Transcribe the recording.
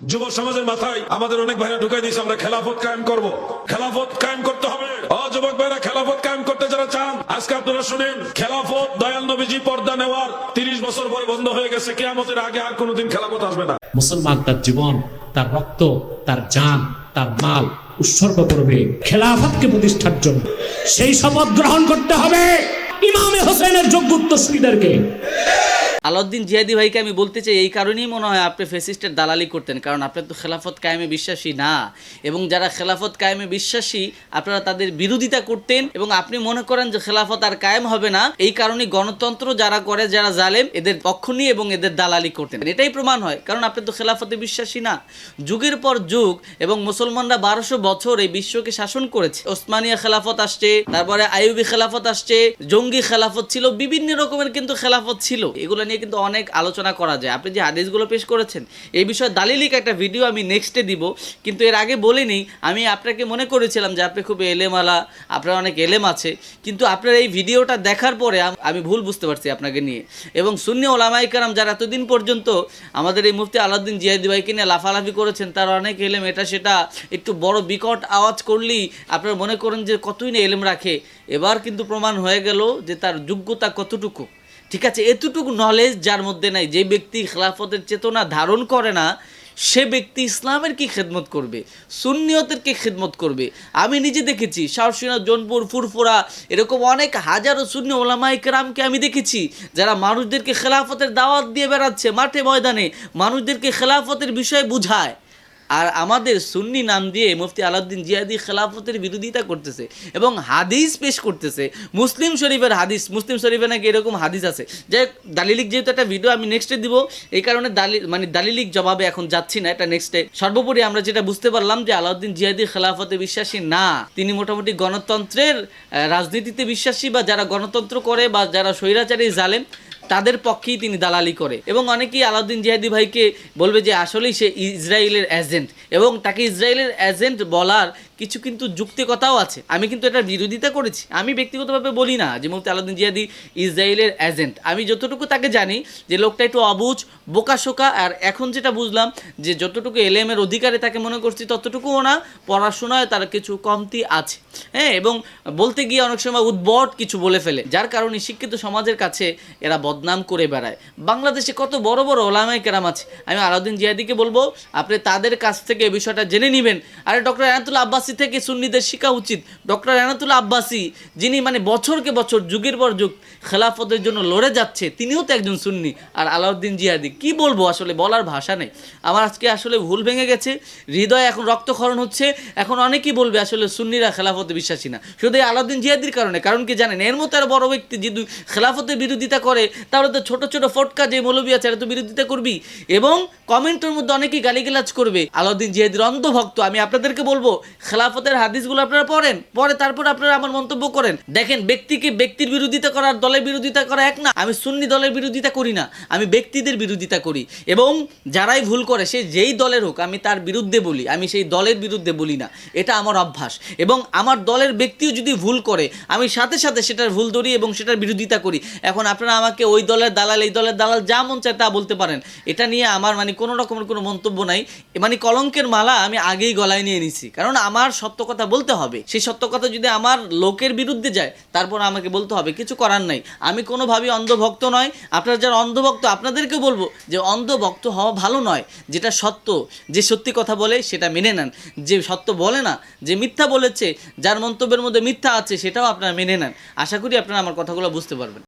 যুব সমাজের মাথায় আমাদের অনেক ভাইরা ঢুকাই দিয়েছে, আমরা খেলাফত কায়েম করব। খেলাফত কায়েম করতে হবে। অ যুবক ভাইরা, খেলাফত কায়েম করতে যারা চান, আজকে আপনারা শুনেন, খেলাফত দয়াল নবীজি পর্দা নেওয়ার তিরিশ বছর পরে বন্ধ হয়ে গেছে, কেয়ামতের আগে আর কোনোদিন খেলাফত আসবে না। মুসলমান তার জীবন, তার রক্ত, তার জান, তার মাল উৎসর্গ করবে খেলাফতকে প্রতিষ্ঠার জন্য। সেই শপথ গ্রহণ করতে হবে ইমামে হোসেনের যোগ্য উত্তরসূরিদেরকে। আলাউদ্দিন জিহাদি ভাইকে আমি বলতে চাই, এই কারণেই মনে হয় আপনি ফেসিস্টের দালালি করতেন, কারণ আপনি তো খেলাফত কায়েমে বিশ্বাসী না। এবং যারা খেলাফত কায়েমে বিশ্বাসী, আপনারা তাদের বিরোধিতা করতেন এবং আপনি মনে করেন যে খেলাফত আর কায়েম হবে না। এই কারণে গণতন্ত্র যারা করে, যারা জালেম, এদের পক্ষ নিয়ে এবং এদের দালালি করতেন। এটাই প্রমাণ হয়, কারণ আপনি তো খেলাফতে বিশ্বাসী না। যুগের পর যুগ এবং মুসলমানরা বারোশো বছর এই বিশ্বকে শাসন করেছে। ওসমানিয়া খেলাফত আসছে, তারপরে আইয়ুবি খেলাফত আসছে, জঙ্গি খেলাফত ছিল, বিভিন্ন রকমের কিন্তু খেলাফত ছিল। এগুলো নিয়ে কিন্তু অনেক আলোচনা করা যায়। আপনি যে হাদিসগুলো পেশ করেছেন, এই বিষয়ে দালিলিক একটা ভিডিও আমি নেক্সটে দিব। কিন্তু এর আগে বলিনি, আমি আপনাকে মনে করেছিলাম যে আপনি খুব এলেমালা, আপনার অনেক এলেম আছে। কিন্তু আপনার এই ভিডিওটা দেখার পরে আমি ভুল বুঝতে পারছি আপনাকে নিয়ে। এবং সুন্নি ওলামাই কারাম যারা এতদিন পর্যন্ত আমাদের এই মুফতি আলাউদ্দিন জিয়াদি ভাইকে নিয়ে লাফালাফি করেছেন, তার অনেক এলেম, এটা সেটা একটু বড় বিকট আওয়াজ করলেই আপনারা মনে করেন যে কতই না এলেম রাখে। এবার কিন্তু প্রমাণ হয়ে গেল যে তার যোগ্যতা কতটুকু। ঠিক আছে, এতটুকু নলেজ যার মধ্যে নাই। যে ব্যক্তি খেলাফতের চেতনা ধারণ করে না, সে ব্যক্তি ইসলামের কি খেদমত করবে? সুন্নিয়তের কি খেদমত করবে? আমি নিজে দেখেছি শাহসিনা জোনপুর, ফুরফুরা, এরকম অনেক হাজারো সুন্নি ওলামাই কেরামকে আমি দেখেছি, যারা মানুষদেরকে খেলাফতের দাওয়াত দিয়ে বেড়াচ্ছে মাঠে ময়দানে, মানুষদেরকে খেলাফতের বিষয়ে বুঝায়। আর আমাদের সুন্নি নাম দিয়ে মুফতি আলাউদ্দিন জিয়াদি খেলাফতের বিরোধিতা করতেছে এবং হাদিস পেশ করতেছে। মুসলিম শরীফের হাদিস, মুসলিম শরীফে নাকি এরকম হাদিস আছে। যে দালিলিক যেহেতু একটা ভিডিও আমি নেক্সটে দিব। এই কারণে দালি মানে দালিলিক জবাবে এখন যাচ্ছি না, এটা নেক্সটে সর্বোপরি আমরা যেটা বুঝতে পারলাম যে আলাউদ্দিন জিয়াদি খেলাফতে বিশ্বাসী না, তিনি মোটামুটি গণতন্ত্রের রাজনীতিতে বিশ্বাসী বা যারা গণতন্ত্র করে বা যারা স্বৈরাচারী জালেম তাদের পক্ষেই তিনি দালালি করে। এবং অনেকেই আলাউদ্দিন জিহাদি ভাইকে বলবে যে আসলেই সে ইসরায়েলের এজেন্ট এবং তাকে ইসরায়েলের এজেন্ট বলার কিছু কিন্তু যুক্তিকতাও আছে। আমি কিন্তু এটার বিরোধিতা করেছি। আমি ব্যক্তিগতভাবে বলি না যে মুফতি আলাউদ্দিন জিহাদি ইসরায়েলের এজেন্ট আমি যতটুকু তাকে জানি যে লোকটা একটু অবুঝ বোকাশোকা, আর এখন যেটা বুঝলাম যে যতটুকু এলএমের অধিকারে তাকে মনে করছি, ততটুকুও না, পড়াশোনায় তার কিছু কমতি আছে। হ্যাঁ এবং বলতে গিয়ে অনেক সময় উদ্ভট কিছু বলে ফেলে। যার কারণে শিক্ষিত সমাজের কাছে এরা বদনাম করে বেড়ায়। বাংলাদেশে কত বড় বড় ওলামায় কেরাম আছে। আমি আলাউদ্দিন জিয়াদিকে বলব, আপনি তাদের কাছ থেকে এই বিষয়টা জেনে নেবেন। আরে ডক্টর এনাতুল্লাহ আব্বাসি থেকে সুন্নিদের শিখা উচিত। ডক্টর এনাতুল্লাহ আব্বাসি, যিনি মানে বছরকে বছর, যুগের পর যুগ খেলাফতের জন্য লড়ে যাচ্ছে, তিনিও তো একজন সুন্নি। আর আলাউদ্দিন জিয়াদি, কি বলব আসলে, বলার ভাষা নেই। আমার আজকে আসলে ভুল ভেঙে গেছে, হৃদয় এখন রক্তক্ষরণ হচ্ছে। এখন অনেকেই বলবে আসলে সুন্নিরা খেলাফতে বিশ্বাসী না। শুধু আলাউদ্দিন জিয়াদির কারণে, কারণ কি জানেন, এর মতো আর বড় ব্যক্তি যদি খেলাফতের বিরোধিতা করে তাহলে তো ছোট ছোট ফটকা যে মৌলবী আছে এরা তো বিরোধিতা করবি। এবং কমেন্টের মধ্যে অনেকেই গালিগালাজ করবে, আলাউদ্দিন জিয়াদির অন্ধভক্ত আমি আপনাদেরকে বলব, খেলাফতের হাদিসগুলো আপনারা পড়েন, পরে তারপর আপনারা আমার মন্তব্য করেন। দেখেন, ব্যক্তিকে ব্যক্তির বিরোধিতা করার দলের বিরোধিতা করা এক না, আমি সুন্নি দলের বিরোধিতা করি না, আমি ব্যক্তিদের বিরোধিতা করি। এবং যারাই ভুল করে, সে যেই দলের হোক, আমি তার বিরুদ্ধে বলি, আমি সেই দলের বিরুদ্ধে বলি না, এটা আমার অভ্যাস। এবং আমার দলের ব্যক্তিও যদি ভুল করে, আমি সাথে সাথে সেটার ভুল ধরি এবং সেটার বিরোধিতা করি। এখন আপনারা আমাকে ওই দলের দালাল, এই দলের দালাল যা মন চায় তা বলতে পারেন। এটা নিয়ে আমার মানে কোনো রকমের কোনো মন্তব্য নাই। মানে কলঙ্কের মালা আমি আগেই গলায় নিয়ে নিছি। কারণ আমার সত্য কথা বলতে হবে। সেই সত্য কথা যদি আমার লোকের বিরুদ্ধে যায়, তারপর আমাকে বলতে হবে। কিছু করার নাই। আমি কোনোভাবেই অন্ধভক্ত নয়। আপনারা যারা অন্ধভক্ত আপনাদেরকে বলব যে অন্ধভক্ত হওয়া ভালো নয়। যেটা সত্য, যে সত্যি কথা বলে সেটা মেনে নেন। যে সত্য বলে না, যে মিথ্যা বলেছে, যার মন্তব্যের মধ্যে মিথ্যা আছে, সেটাও আপনারা মেনে নেন। আশা করি আপনারা আমার কথাগুলো বুঝতে পারবেন।